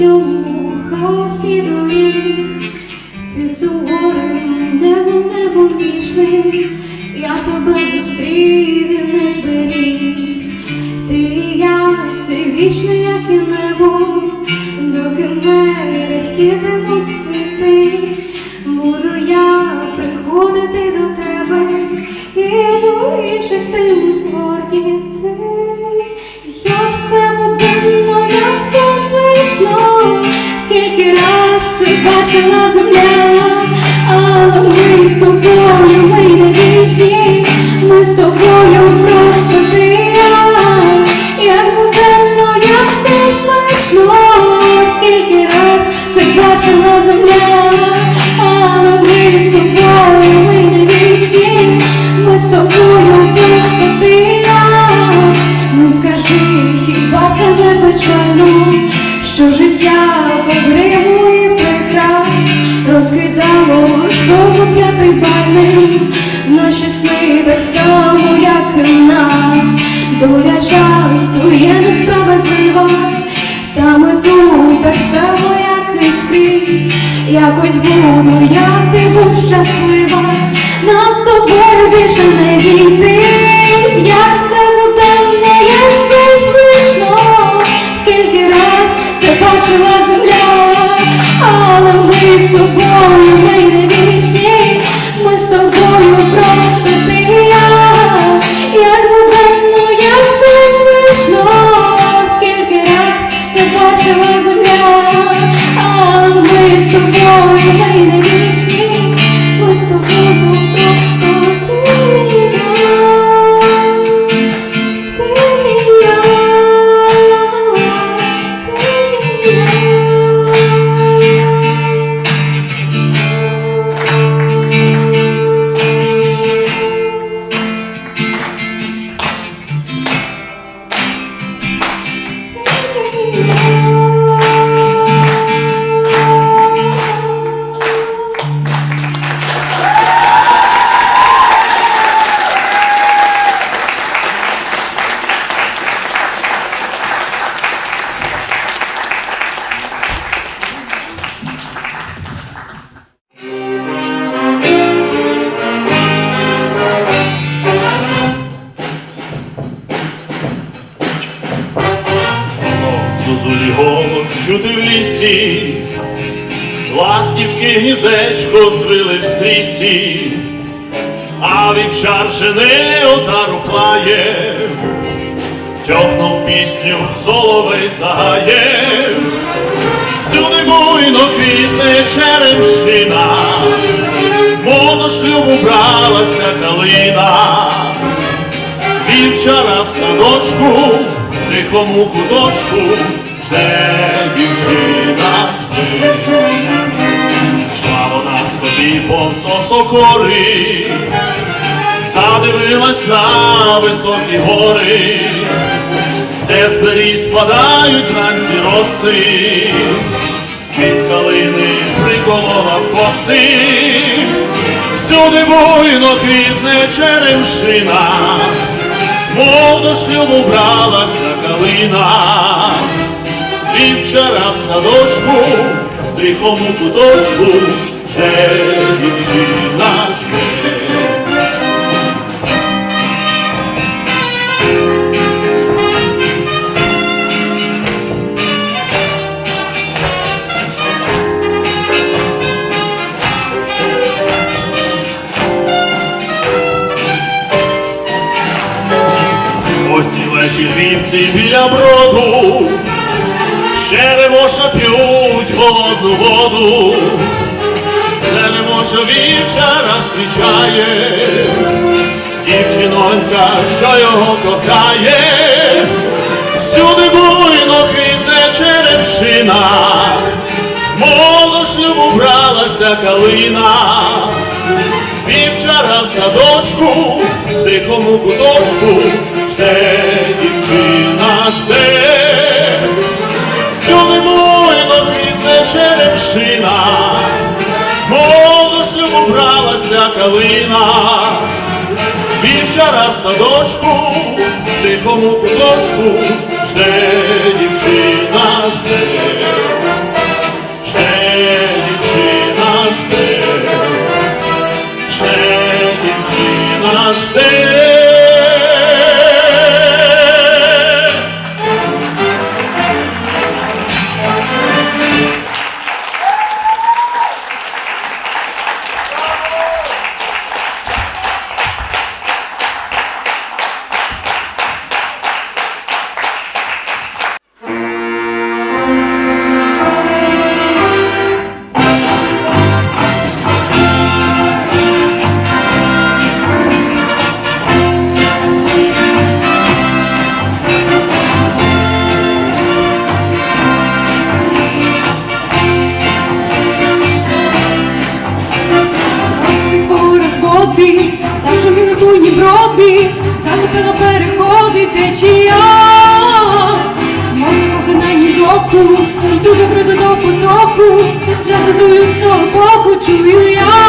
цьому хаосі доріг, під суворим небом, небом вічним, я тебе зустрів і не зберіг. Ти і я, це вічне, як і небо, доки мерехтітимуть світи, буду я приходити до тебе, і бачила земля, але ми з тобою, ми не вічні, ми з тобою просто ти як буденно, я все звично, скільки раз це бачила земля, але ми з тобою, ми не вічні, ми з тобою просто ти. Ну скажи, хіба це не печально, що життя без гриму і прикрас п'ятий бальний, наші сни до само, як і нас, доля часто є несправедлива, та ми тут так само, як і скрізь, якось буду я ти будь щаслива, нам з тобою більше не чути в лісі, ластівки гніздечко звили в стрісі, а вівчар жене отару клає, тьохнув пісню соловей загає, всюди буйно квітне черемшина, мов до шлюбу калина. Вівчара в садочку, тихому куточку, жде дівчина жди. Шла вона собі повз осокори, задивилась на високі гори, де з беріз падають вранці роси, цвіт калини приколола коси, всюди буйно квітне черемшина, мов до шлюбу бралася калина, вівчара в садочку, в тихому куточку, ще дівчина жде. Осінь вечір вівці біля броду, Черемоша п'ють холодну воду, Черемоша вівчара зустрічає, дівчинонька, що його кохає, всюди буйно квітне черемшина, молодо шлюбу бралася калина. Вівчара в садочку, в тихому куточку, жде дівчина жде, черемшина, мов шлюбу калина, вівчара в садочку, тихому куточку, жде дівчина, жде залепила переходить течія. Може кохана ні року, йду добре до потоку, вже зазулю з того боку, чую я.